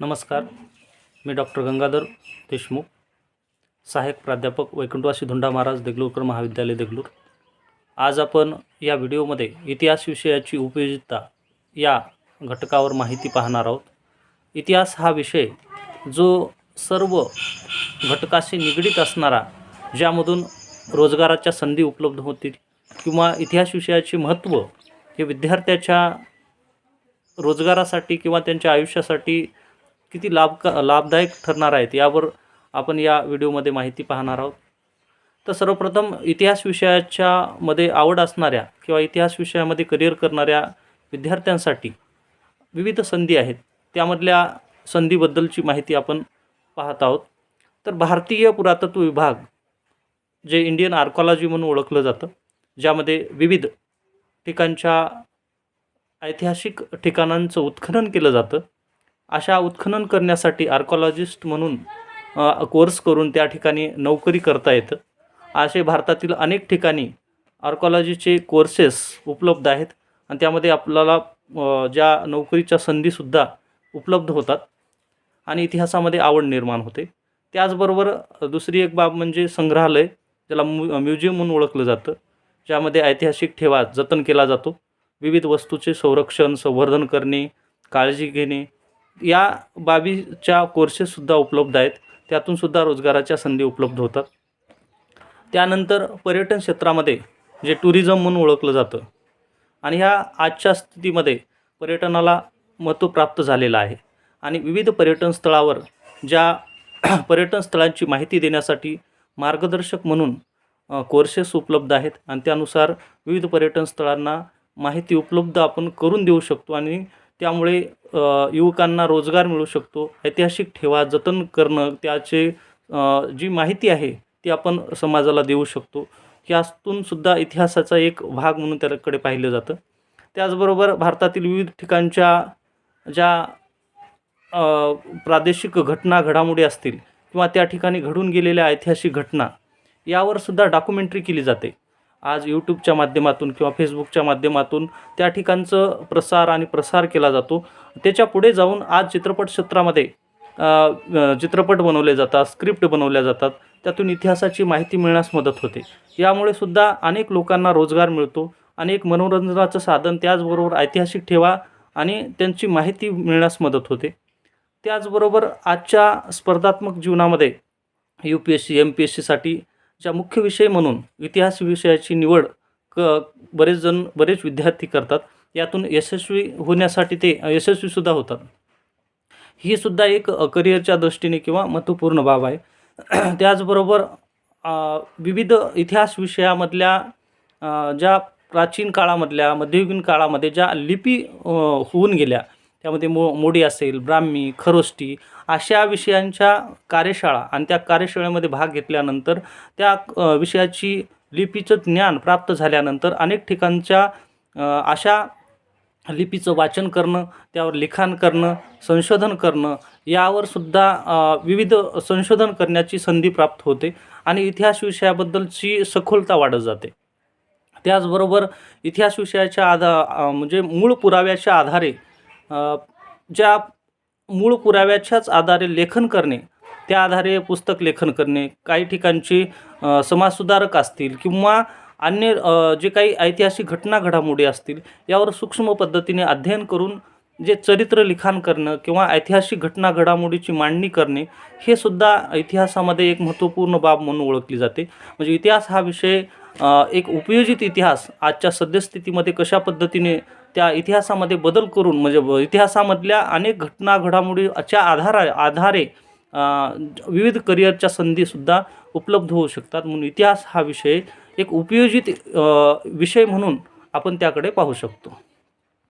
नमस्कार मी डॉक्टर गंगाधर देशमुख सहाय्यक प्राध्यापक वैकुंठवासी धुंडा महाराज देगलूरकर महाविद्यालय देगलूर. आज आपण या व्हिडिओमध्ये इतिहास विषयाची उपयोजितता या घटकावर माहिती पाहणार आहोत. इतिहास हा विषय जो सर्व घटकाशी निगडीत असणारा ज्यामधून रोजगाराच्या संधी उपलब्ध होतील किंवा इतिहास विषयाचे महत्त्व हे विद्यार्थ्याच्या रोजगारासाठी किंवा त्यांच्या आयुष्यासाठी किती लाभ लाभदायक ठरणार आहेत यावर आपण या व्हिडिओमध्ये माहिती पाहणार आहोत. तर सर्वप्रथम इतिहास विषयाच्या मध्ये आवड असणाऱ्या किंवा इतिहास विषयामध्ये करिअर करणाऱ्या विद्यार्थ्यांसाठी विविध संधी आहेत. त्यामधल्या संधीबद्दलची माहिती आपण पाहत आहोत. तर भारतीय पुरातत्व विभाग जे इंडियन आर्कॉलॉजी म्हणून ओळखलं जातं ज्यामध्ये विविध ठिकाणच्या ऐतिहासिक ठिकाणांचं उत्खनन केलं जातं. अशा उत्खनन करण्यासाठी आर्कॉलॉजिस्ट म्हणून कोर्स करून त्या ठिकाणी नोकरी करता येतं. असे भारतातील अनेक ठिकाणी आर्कॉलॉजीचे कोर्सेस उपलब्ध आहेत आणि त्यामध्ये आपल्याला ज्या नोकरीच्या संधीसुद्धा उपलब्ध होतात आणि इतिहासामध्ये आवड निर्माण होते. त्याचबरोबर दुसरी एक बाब म्हणजे संग्रहालय ज्याला म्यु म्युझियम म्हणून ओळखलं जातं ज्यामध्ये ऐतिहासिक ठेवा जतन केला जातो. विविध वस्तूचे संरक्षण संवर्धन करणे काळजी घेणे या बाबीच्या कोर्सेससुद्धा उपलब्ध आहेत. त्यातूनसुद्धा रोजगाराच्या संधी उपलब्ध होतात. त्यानंतर पर्यटन क्षेत्रामध्ये जे टुरिझम म्हणून ओळखलं जातं आणि ह्या आजच्या स्थितीमध्ये पर्यटनाला महत्त्व प्राप्त झालेलं आहे. आणि विविध पर्यटन स्थळावर ज्या पर्यटन स्थळांची माहिती देण्यासाठी मार्गदर्शक म्हणून कोर्सेस उपलब्ध आहेत आणि त्यानुसार विविध पर्यटन स्थळांना माहिती उपलब्ध आपण करून देऊ शकतो आणि त्यामुळे युवकांना रोजगार मिळू शकतो. ऐतिहासिक ठेवा जतन करणं त्याचे जी माहिती आहे ती आपण समाजाला देऊ शकतो. यातून सुद्धा इतिहासाचा एक भाग म्हणून त्याकडे पाहिलं जातं. त्याचबरोबर भारतातील विविध ठिकाणच्या ज्या प्रादेशिक घटना घडामोडी असतील किंवा त्या ठिकाणी घडून गेलेल्या ऐतिहासिक घटना यावर सुद्धा डॉक्युमेंटरी केली जाते. आज यूट्यूबच्या माध्यमातून किंवा फेसबुकच्या माध्यमातून त्या ठिकाणचं प्रसार आणि प्रसार केला जातो. त्याच्या पुढे जाऊन आज चित्रपट क्षेत्रामध्ये चित्रपट बनवले जातात स्क्रिप्ट बनवल्या जातात. त्यातून इतिहासाची माहिती मिळण्यास मदत होते. यामुळे सुद्धा अनेक लोकांना रोजगार मिळतो. अनेक मनोरंजनाचं साधन त्याचबरोबर ऐतिहासिक ठेवा आणि त्यांची माहिती मिळण्यास मदत होते. त्याचबरोबर आजच्या स्पर्धात्मक जीवनामध्ये U P S C M P S सीसाठी ज्या मुख्य विषय म्हणून इतिहास विषयाची निवड क बरेच जण बरेच विद्यार्थी करतात. यातून यशस्वी होण्यासाठी ते यशस्वीसुद्धा होतात. ही सुद्धा एक करिअरच्या दृष्टीने किंवा महत्त्वपूर्ण बाब आहे. त्याचबरोबर विविध इतिहास विषयामधल्या ज्या प्राचीन काळामधल्या मध्ययुगीन काळामध्ये ज्या लिपी होऊन गेल्या त्यामध्ये मो मोडी असेल ब्राह्मी खरोष्टी अशा विषयांच्या कार्यशाळा आणि त्या कार्यशाळेमध्ये भाग घेतल्यानंतर त्या विषयाची लिपीचं ज्ञान प्राप्त झाल्यानंतर अनेक ठिकाणच्या अशा लिपीचं वाचन करणं त्यावर लिखाण करणं संशोधन करणं यावर सुद्धा विविध संशोधन करण्याची संधी प्राप्त होते आणि इतिहास विषयाबद्दलची सखोलता वाढत जाते. त्याचबरोबर इतिहास विषयाच्या आधा म्हणजे मूळ पुराव्याच्या आधारे ज्या मूळ पुराव्याच्याच आधारे लेखन करणे त्या आधारे पुस्तक लेखन करणे काही ठिकाणची समाजसुधारक असतील किंवा अन्य जे काही ऐतिहासिक घटना घडामोडी असतील यावर सूक्ष्म पद्धतीने अध्ययन करून जे चरित्र लिखाण करणं किंवा ऐतिहासिक घटना घडामोडीची मांडणी करणे हे सुद्धा इतिहासामध्ये एक महत्त्वपूर्ण बाब म्हणून ओळखली जाते. म्हणजे इतिहास हा विषय एक उपयोजित इतिहास आजच्या सद्यस्थितीमध्ये कशा पद्धतीने त्या इतिहासामध्ये बदल करून म्हणजे ब- इतिहासामधल्या अनेक घटना घडामोडीच्या आधारा आधारे विविध करिअरच्या संधीसुद्धा उपलब्ध होऊ शकतात. म्हणून इतिहास हा विषय एक उपयोजित विषय म्हणून आपण त्याकडे पाहू शकतो.